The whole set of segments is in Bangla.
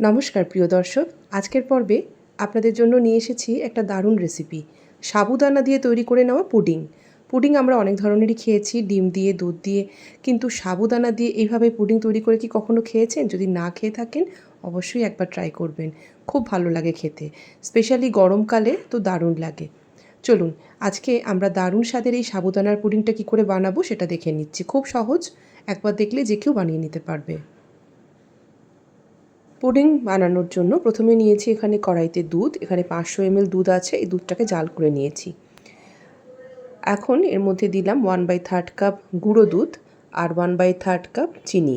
নমস্কার প্রিয় দর্শক, আজকের পর্বে আপনাদের জন্য নিয়ে এসেছি একটা দারুণ রেসিপি সাবুদানা দিয়ে তৈরি করে নেওয়া পুডিং। পুডিং আমরা অনেক ধরনেরই খেয়েছি, ডিম দিয়ে, দুধ দিয়ে, কিন্তু সাবুদানা দিয়ে এইভাবে পুডিং তৈরি করে কি কখনো খেয়েছেন? যদি না খেয়ে থাকেন, অবশ্যই একবার ট্রাই করবেন। খুব ভালো লাগে খেতে। স্পেশালি গরমকালে তো দারুণ লাগে। চলুন, আজকে আমরা দারুণ স্বাদের এই সাবুদানার পুডিংটা কী করে বানাবো সেটা দেখে নিচ্ছি। খুব সহজ, একবার দেখলে যে কেউ বানিয়ে নিতে পারবে। পুডিং বানানোর জন্য প্রথমে নিয়েছি এখানে কড়াইতে দুধ, এখানে পাঁচশো এমএল দুধ আছে, এই দুধটাকে জাল করে নিয়েছি। এখন এর মধ্যে দিলাম ওয়ান বাই থার্ড কাপ গুঁড়ো দুধ আর ওয়ান বাই থার্ড কাপ চিনি।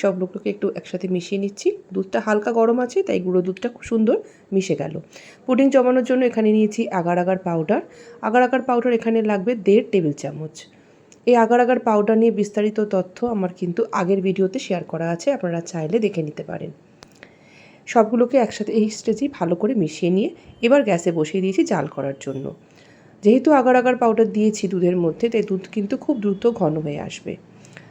সব সবগুলোকে একটু একসাথে মিশিয়ে নিচ্ছি। দুধটা হালকা গরম আছে, তাই গুঁড়ো দুধটা খুব সুন্দর মিশে গেল। পুডিং জমানোর জন্য এখানে নিয়েছি agar agar powder agar agar powder এখানে লাগবে দেড় টেবিল চামচ। এই আগার আগার পাউডার নিয়ে বিস্তারিত তথ্য আমার কিন্তু আগের ভিডিওতে শেয়ার করা আছে, আপনারা চাইলে দেখে নিতে পারেন। সবগুলোকে একসাথে এই স্টেজেই ভালো করে মিশিয়ে নিয়ে এবার গ্যাসে বসিয়ে দিয়েছি জাল করার জন্য। যেহেতু আগার আগার পাউডার দিয়েছি দুধের মধ্যে, তাই দুধ কিন্তু খুব দ্রুত ঘন হয়ে আসবে।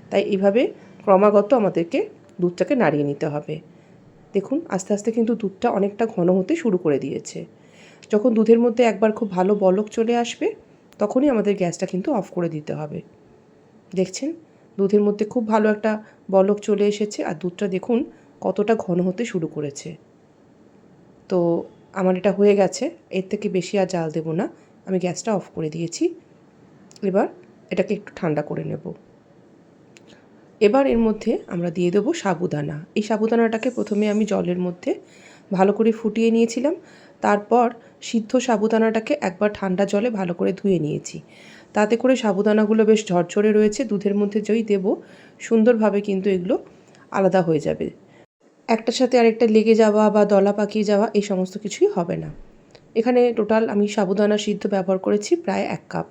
তাই এভাবে ক্রমাগত আমাদেরকে দুধটাকে নাড়িয়ে নিতে হবে। দেখুন, আস্তে আস্তে কিন্তু দুধটা অনেকটা ঘন হতে শুরু করে দিয়েছে। যখন দুধের মধ্যে একবার খুব ভালো বলক চলে আসবে, তখনই আমাদের গ্যাসটা কিন্তু অফ করে দিতে হবে। দেখছেন? দুধের মধ্যে খুব ভালো একটা বলক চলে এসেছে, আর দুধটা দেখুন কতটা ঘন হতে শুরু করেছে। তো আমার এটা হয়ে গেছে, এর থেকে বেশি আর জাল দেবো না, আমি গ্যাসটা অফ করে দিয়েছি। এবার এটাকে একটু ঠান্ডা করে নেব। এবার এর মধ্যে আমরা দিয়ে দেবো সাবুদানা। এই সাবুদানাটাকে প্রথমে আমি জলের মধ্যে ভালো করে ফুটিয়ে নিয়েছিলাম, তারপর সিদ্ধ সাবুদানাটাকে একবার ঠান্ডা জলে ভালো করে ধুয়ে নিয়েছি। তাতে করে সাবুদানাগুলো বেশ ঝরঝরে রয়েছে, দুধের মধ্যে যেই দেবো, সুন্দরভাবে কিন্তু এগুলো আলাদা হয়ে যাবে। একটার সাথে আরেকটা লেগে যাওয়া বা দলা পাকিয়ে যাওয়া এই সমস্ত কিছুই হবে না। এখানে টোটাল আমি সাবুদানা সিদ্ধ ব্যবহার করেছি প্রায় এক কাপ।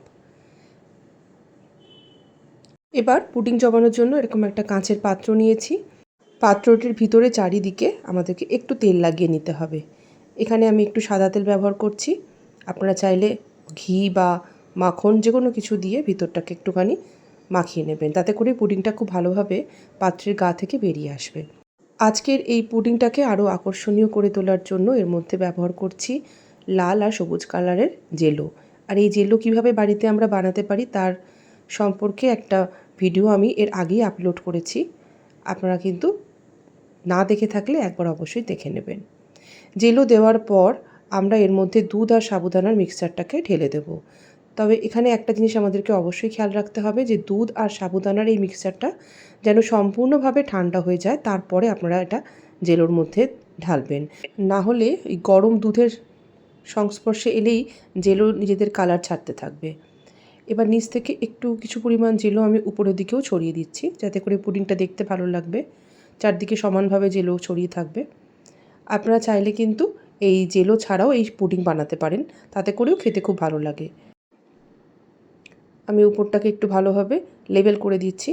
এবার পুডিং জমানোর জন্য এরকম একটা কাঁচের পাত্র নিয়েছি। পাত্রটির ভিতরে চারিদিকে আমাদেরকে একটু তেল লাগিয়ে নিতে হবে। এখানে আমি একটু সাদা তেল ব্যবহার করছি। আপনারা চাইলে ঘি বা মাখন যে কোনো কিছু দিয়ে ভিতরটাকে একটুখানি মাখিয়ে নেবেন। তাতে করে পুডিংটা খুব ভালোভাবে পাত্রের গা থেকে বেরিয়ে আসবে। আজকের এই পুডিংটাকে আরও আকর্ষণীয় করে তোলার জন্য এর মধ্যে ব্যবহার করছি লাল আর সবুজ কালারের জেলো। আর এই জেলো কীভাবে বাড়িতে আমরা বানাতে পারি তার সম্পর্কে একটা ভিডিও আমি এর আগেই আপলোড করেছি। আপনারা কিন্তু না দেখে থাকলে একবার অবশ্যই দেখে নেবেন। জেলো দেওয়ার পর আমরা এর মধ্যে দুধ আর সাবুদানার মিক্সচারটাকে ঢেলে দেব। তবে এখানে একটা জিনিস আমাদেরকে অবশ্যই খেয়াল রাখতে হবে যে দুধ আর সাবুদানার এই মিক্সচারটা যেন সম্পূর্ণভাবে ঠান্ডা হয়ে যায়, তারপরে আপনারা এটা জেলোর মধ্যে ঢালবেন। না হলে এই গরম দুধের সংস্পর্শে এলেই জেলো নিজেদের কালার ছাড়তে থাকবে। এবার নিচ থেকে একটু কিছু পরিমাণ জেলো আমি উপরের দিকেও ছড়িয়ে দিচ্ছি, যাতে করে পুডিংটা দেখতে ভালো লাগবে। চারদিকে সমানভাবে জেলো ছড়িয়ে থাকবে। আপনারা চাইলে কিন্তু এই জেলো ছাড়াও এই পুডিং বানাতে পারেন, তাতে করেও খেতে খুব ভালো লাগে। আমি উপরটাকে একটু ভালোভাবে লেবেল করে দিচ্ছি।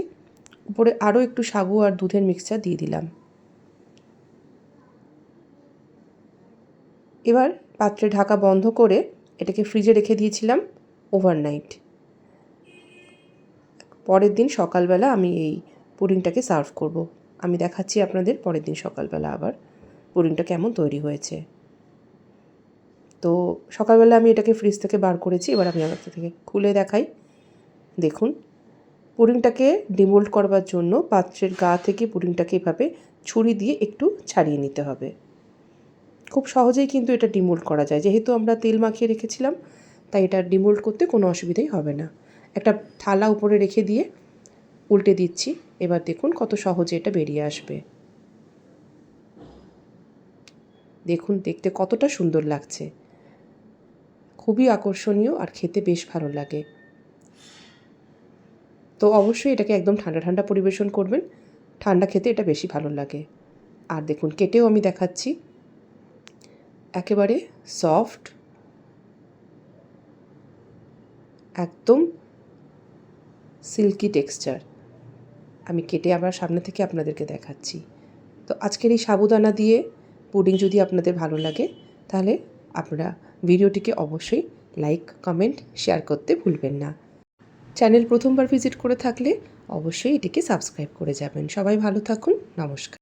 উপরে আরও একটু সাগু আর দুধের মিক্সচার দিয়ে দিলাম। এবার পাত্রে ঢাকা বন্ধ করে এটাকে ফ্রিজে রেখে দিয়েছিলাম ওভারনাইট পরের দিন সকালবেলা আমি এই পুডিংটাকে সার্ভ করব। আমি দেখাচ্ছি আপনাদের পরের দিন সকালবেলা আবার পুডিংটা কেমন তৈরি হয়েছে। তো সকালবেলা আমি এটাকে ফ্রিজ থেকে বার করেছি, এবার আমি আমার থেকে খুলে দেখাই। দেখুন, পুডিংটাকে ডিমোল্ড করবার জন্য পাত্রের গা থেকে পুডিংটাকে এভাবে ছুরি দিয়ে একটু ছাড়িয়ে নিতে হবে। খুব সহজেই কিন্তু এটা ডিমোল্ড করা যায়। যেহেতু আমরা তেল মাখিয়ে রেখেছিলাম, তাই এটা ডিমোল্ড করতে কোনো অসুবিধাই হবে না। একটা থালা উপরে রেখে দিয়ে উল্টে দিচ্ছি। এবার দেখুন কত সহজে এটা বেরিয়ে আসবে। দেখুন, দেখতে কতটা সুন্দর লাগছে। খুবই আকর্ষণীয় আর খেতে বেশ ভালো লাগে। তো অবশ্যই এটাকে একদম ঠান্ডা ঠান্ডা পরিবেশন করবেন। ঠান্ডা খেতে এটা বেশি ভালো লাগে। আর দেখুন, কেটেও আমি দেখাচ্ছি। একেবারে সফট। একদম সিল্কি টেক্সচার। আমি কেটে আবার সামনে থেকে আপনাদেরকে দেখাচ্ছি। তো আজকের এই সাবুদানা দিয়ে পুডিং যদি আপনাদের ভালো লাগে, তাহলে আপনারা ভিডিওটিকে অবশ্যই লাইক, কমেন্ট, শেয়ার করতে ভুলবেন না। চ্যানেল প্রথমবার ভিজিট করে থাকলে অবশ্যই এটিকে সাবস্ক্রাইব করে যাবেন। সবাই ভালো থাকুন নমস্কার।